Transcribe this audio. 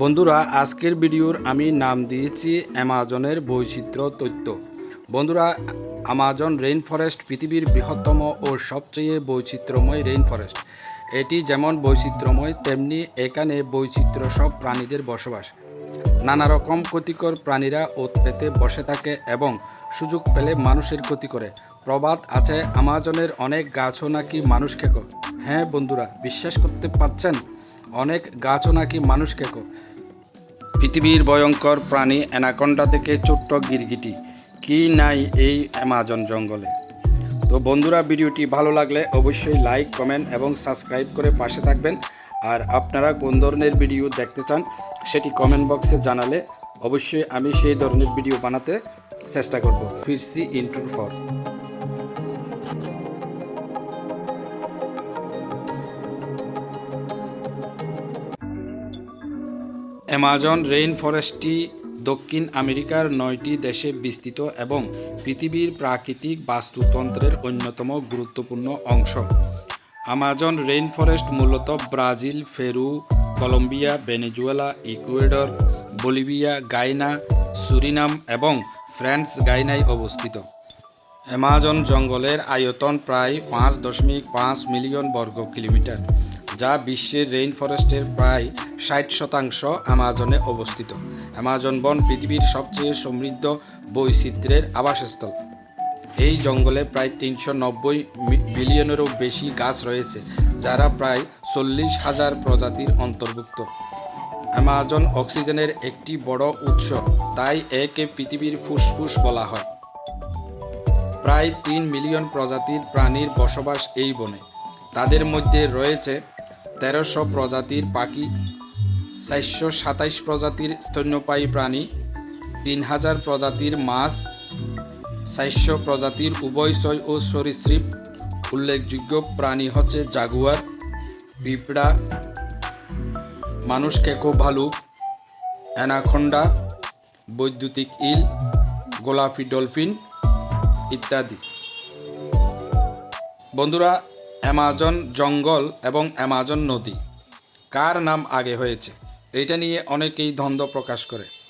বন্ধুরা, আজকের ভিডিওর আমি নাম দিয়েছি অ্যামাজনের বৈচিত্র্য তথ্য। বন্ধুরা আমাজন রেইন ফরেস্ট পৃথিবীর বৃহত্তম ও সবচেয়ে বৈচিত্র্যময় রেইন ফরেস্ট এটি যেমন বৈচিত্র্যময়, তেমনি এখানে বৈচিত্র্য সব প্রাণীদের বসবাস। নানা রকম ক্ষতিকর প্রাণীরা পেতে বসে থাকে এবং সুযোগ পেলে মানুষের ক্ষতি করে। প্রবাদ আছে আমাজনের অনেক গাছও নাকি মানুষ খেকো। হ্যাঁ বন্ধুরা, বিশ্বাস করতে পারছেন? অনেক গাছও নাকি মানুষ খেকো পৃথিবীর ভয়ঙ্কর প্রাণী অ্যানাকন্ডা থেকে ছোট্ট গিরগিটি। কি নাই এই অ্যামাজন জঙ্গলে? তো বন্ধুরা, ভিডিওটি ভালো লাগলে অবশ্যই লাইক, কমেন্ট এবং সাবস্ক্রাইব করে পাশে থাকবেন। আর আপনারা কোন ধরনের ভিডিও দেখতে চান সেটি কমেন্ট বক্সে জানালে অবশ্যই আমি সেই ধরনের ভিডিও বানাতে চেষ্টা করব। ফিরসি ইন্টুর ফর। অ্যামাজন রেইন ফরেস্টটি দক্ষিণ আমেরিকার নয়টি দেশে বিস্তৃত এবং পৃথিবীর প্রাকৃতিক বাস্তুতন্ত্রের অন্যতম গুরুত্বপূর্ণ অংশ। আমাজন রেইন ফরেস্ট মূলত Brazil Peru Colombia, Venezuela, Ecuador, Bolivia, Guyana, Suriname এবং ফ্রান্স গাইনায় অবস্থিত। অ্যামাজন জঙ্গলের আয়তন প্রায় পাঁচ দশমিক পাঁচ মিলিয়ন বর্গ কিলোমিটার। যা বিশ্বের রেইন ফরেস্টের প্রায় ষাট শতাংশ অ্যামাজনে অবস্থিত। অ্যামাজন বন পৃথিবীর সবচেয়ে সমৃদ্ধ বৈচিত্র্যের আবাসস্থল। এই জঙ্গলে প্রায় তিনশো নব্বই বিলিয়নেরও বেশি গাছ রয়েছে, যারা প্রায় চল্লিশ হাজার প্রজাতির অন্তর্ভুক্ত। অ্যামাজন অক্সিজেনের একটি বড় উৎস, তাই একে পৃথিবীর ফুসফুস বলা হয়। প্রায় তিন মিলিয়ন প্রজাতির প্রাণীর বসবাস এই বনে। তাদের মধ্যে রয়েছে তেরোশো প্রজাতির পাখি, চারশো সাতাইশ প্রজাতির স্তন্যপায়ী প্রাণী, তিন হাজার প্রজাতির মাছ, চারশো প্রজাতির উভয়চয় ও সরীসৃপ। উল্লেখযোগ্য প্রাণী হচ্ছে জাগুয়ার, পিঁপড়া, মানুষ কেকো ভালুক অ্যানাখন্ডা বৈদ্যুতিক ইল, গোলাপি ডলফিন ইত্যাদি। বন্ধুরা অ্যামাজন জঙ্গল এবং অ্যামাজন নদী। কার নাম আগে হয়েছে? এটা নিয়ে অনেকেই দ্বন্দ্ব প্রকাশ করে।